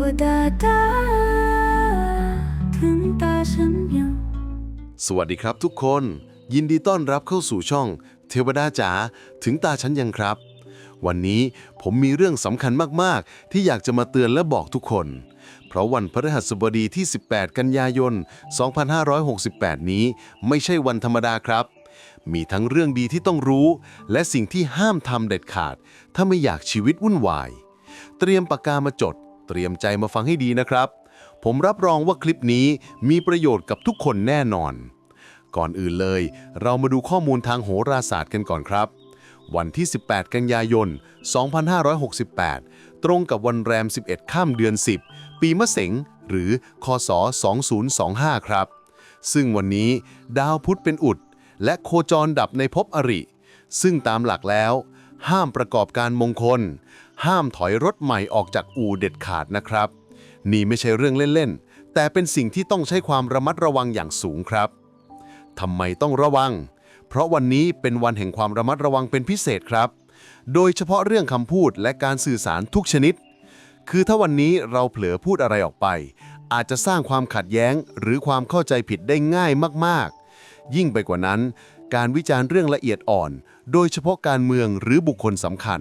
วดาตาถึงตาฉันยังสวัสดีครับทุกคน ยินดีต้อนรับเข้าสู่ช่อง เทวดาจ๋าถึงตาฉันยังครับ วันนี้ผมมีเรื่องสำคัญมากๆ ที่อยากจะมาเตือนและบอกทุกคน เพราะวันพฤหัสบดีที่ 18 กันยายน 2568 นี้ไม่ใช่วันธรรมดาครับ มีทั้งเรื่องดีที่ต้องรู้ และสิ่งที่ห้ามทำเด็ดขาด ถ้าไม่อยากชีวิตวุ่นวาย เตรียมปากกามาจด เตรียมใจมาฟังให้ดีนะครับ ผมรับรองว่าคลิปนี้มีประโยชน์กับทุกคนแน่นอน ก่อนอื่นเลย เรามาดูข้อมูลทางโหราศาสตร์กันก่อนครับ วันที่ 18 กันยายน 2568 ตรงกับวันแรม 11 ข้ามเดือน 10 ปีมะเสงหรือคศ 2025 ครับ ซึ่งวันนี้ดาวพุธเป็นอุด และโคจรดับในภพอริ ซึ่งตามหลักแล้ว ห้ามประกอบการมงคล ห้ามถอยรถใหม่ออกจากอู่เด็ดขาดนะครับ นี่ไม่ใช่เรื่องเล่นๆ แต่เป็นสิ่งที่ต้องใช้ความระมัดระวังอย่างสูงครับทำไมต้องระวัง เพราะวันนี้เป็นวันแห่งความระมัดระวังเป็นพิเศษครับ โดยเฉพาะเรื่องคำพูดและการสื่อสารทุกชนิด คือถ้าวันนี้เราเผลอพูดอะไรออกไป อาจจะสร้างความขัดแย้ง หรือความเข้าใจผิดได้ง่ายมากๆ ยิ่งไปกว่านั้น การวิจารณ์เรื่องละเอียดอ่อน โดยเฉพาะการเมืองหรือบุคคลสำคัญ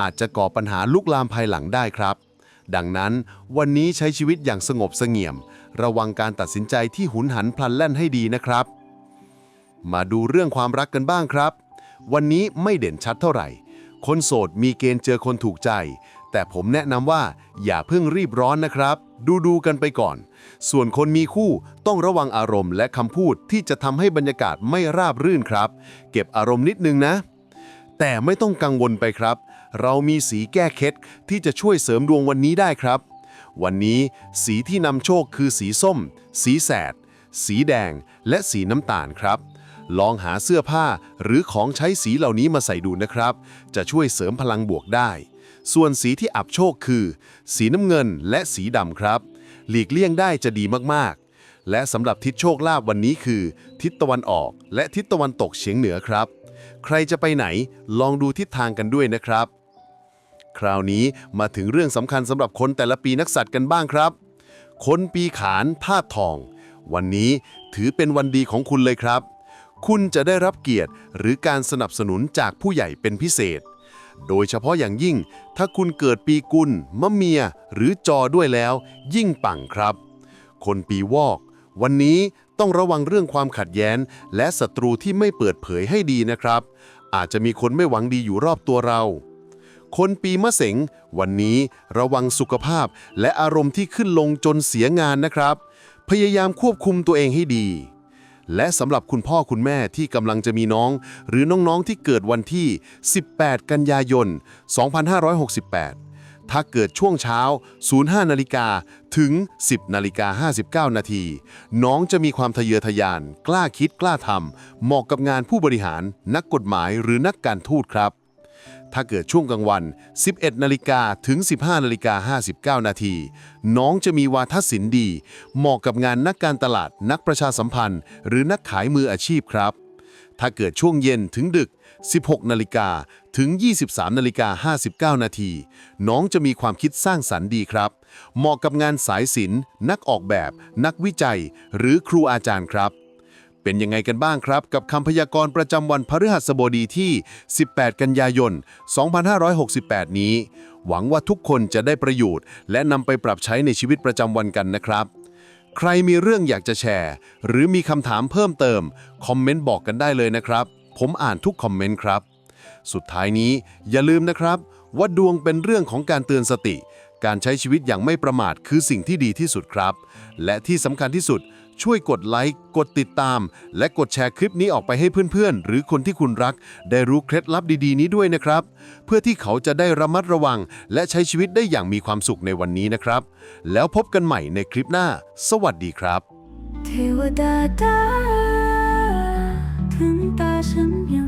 อาจจะก่อปัญหาลุกลามภายหลังได้ครับ ดังนั้นวันนี้ใช้ชีวิตอย่างสงบเสงี่ยม ระวังการตัดสินใจที่หุนหันพลันแล่นให้ดีนะครับ มาดูเรื่องความรักกันบ้างครับ วันนี้ไม่เด่นชัดเท่าไหร่ คนโสดมีเกณฑ์เจอคนถูกใจ แต่ผมแนะนำว่าอย่าเพิ่งรีบร้อนนะครับ ดูดูกันไปก่อน ส่วนคนมีคู่ต้องระวังอารมณ์และคำพูดที่จะทำให้บรรยากาศไม่ราบรื่นครับ เก็บอารมณ์นิดนึงนะแต่ไม่ต้องกังวลไปครับ เรามีสีแก้เคล็ดที่จะช่วยเสริมดวงวันนี้ได้ครับ วันนี้สีที่นำโชคคือสีส้ม สีแสด สีแดง และสีน้ำตาลครับ ลองหาเสื้อผ้าหรือของใช้สีเหล่านี้มาใส่ดูนะครับ จะช่วยเสริมพลังบวกได้ ส่วนสีที่อับโชคคือ สีน้ำเงินและสีดำครับ หลีกเลี่ยงได้จะดีมากๆและสำหรับทิศโชคลาภวันนี้คือ ทิศตะวันออกและทิศตะวันตกเฉียงเหนือครับ ใครจะไปไหนลองดูทิศทางกันด้วยนะครับ คราวนี้มาถึงเรื่องสำคัญสำหรับคนแต่ละปีนักสัตว์กันบ้างครับ คนปีขานธาตุทอง วันนี้ถือเป็นวันดีของคุณเลยครับ คุณจะได้รับเกียรติหรือการสนับสนุนจากผู้ใหญ่เป็นพิเศษ โดยเฉพาะอย่างยิ่ง ถ้าคุณเกิดปีกุลมะเมีย หรือจอด้วยแล้ว ยิ่งปังครับ คนปีวอก วันนี้ต้องระวังเรื่องความขัดแย้ง และศัตรูที่ไม่เปิดเผยให้ดีนะครับ อาจจะมีคนไม่หวังดีอยู่รอบตัวเรา คนปีมะเสงวันนี้ระวังสุขภาพและอารมณ์ที่ขึ้นลงจนเสียงานนะครับ พยายามควบคุมตัวเองให้ดี และสำหรับคุณพ่อคุณแม่ที่กำลังจะมีน้อง หรือน้องๆที่เกิดวันที่ 18 กันยายน 2568 ถ้าเกิดช่วงเช้า 05 นาฬิกาถึง 10 นาฬิกา 59 นาที น้องจะมีความทะเยอทะยาน กล้าคิดกล้าทำเหมาะกับงานผู้บริหาร นักกฎหมายหรือนักการทูตครับ ถ้าเกิดช่วงกลางวัน 11 นาฬิกาถึง 15 นาฬิกา 59 นาที น้องจะมีวาทศิลป์ดี เหมาะกับงานนักการตลาด นักประชาสัมพันธ์ หรือนักขายมืออาชีพครับ ถ้าเกิดช่วงเย็นถึงดึก 16 นาฬิกาถึง 23 นาฬิกา 59 นาที น้องจะมีความคิดสร้างสรรค์ดีครับ เหมาะกับงานสายศิลป์ นักออกแบบ นักวิจัย หรือครูอาจารย์ครับ เป็นยังไงกันบ้างครับ กับคำพยากรณ์ประจำวันพฤหัสบดีที่ 18 กันยายน 2568 นี้ หวังว่าทุกคนจะได้ประโยชน์ และนำไปปรับใช้ในชีวิตประจำวันกันนะครับ ใครมีเรื่องอยากจะแชร์ หรือมีคำถามเพิ่มเติม คอมเมนต์บอกกันได้เลยนะครับ ผมอ่านทุกคอมเมนต์ครับ สุดท้ายนี้อย่าลืมนะครับ ว่าดวงเป็นเรื่องของการเตือนสติ การใช้ชีวิตอย่างไม่ประมาทคือสิ่งที่ดีที่สุดครับ และที่สำคัญที่สุด ช่วยกดไลค์ กดติดตาม และกดแชร์คลิปนี้ออกไปให้เพื่อนๆ หรือคนที่คุณรัก ได้รู้เคล็ดลับดีๆ นี้ด้วยนะครับ เพื่อที่เขาจะได้ระมัดระวัง และใช้ชีวิตได้อย่างมีความสุขในวันนี้นะครับ แล้วพบกันใหม่ในคลิปหน้า สวัสดีครับ เทวดาตาถึงตาฉันยัง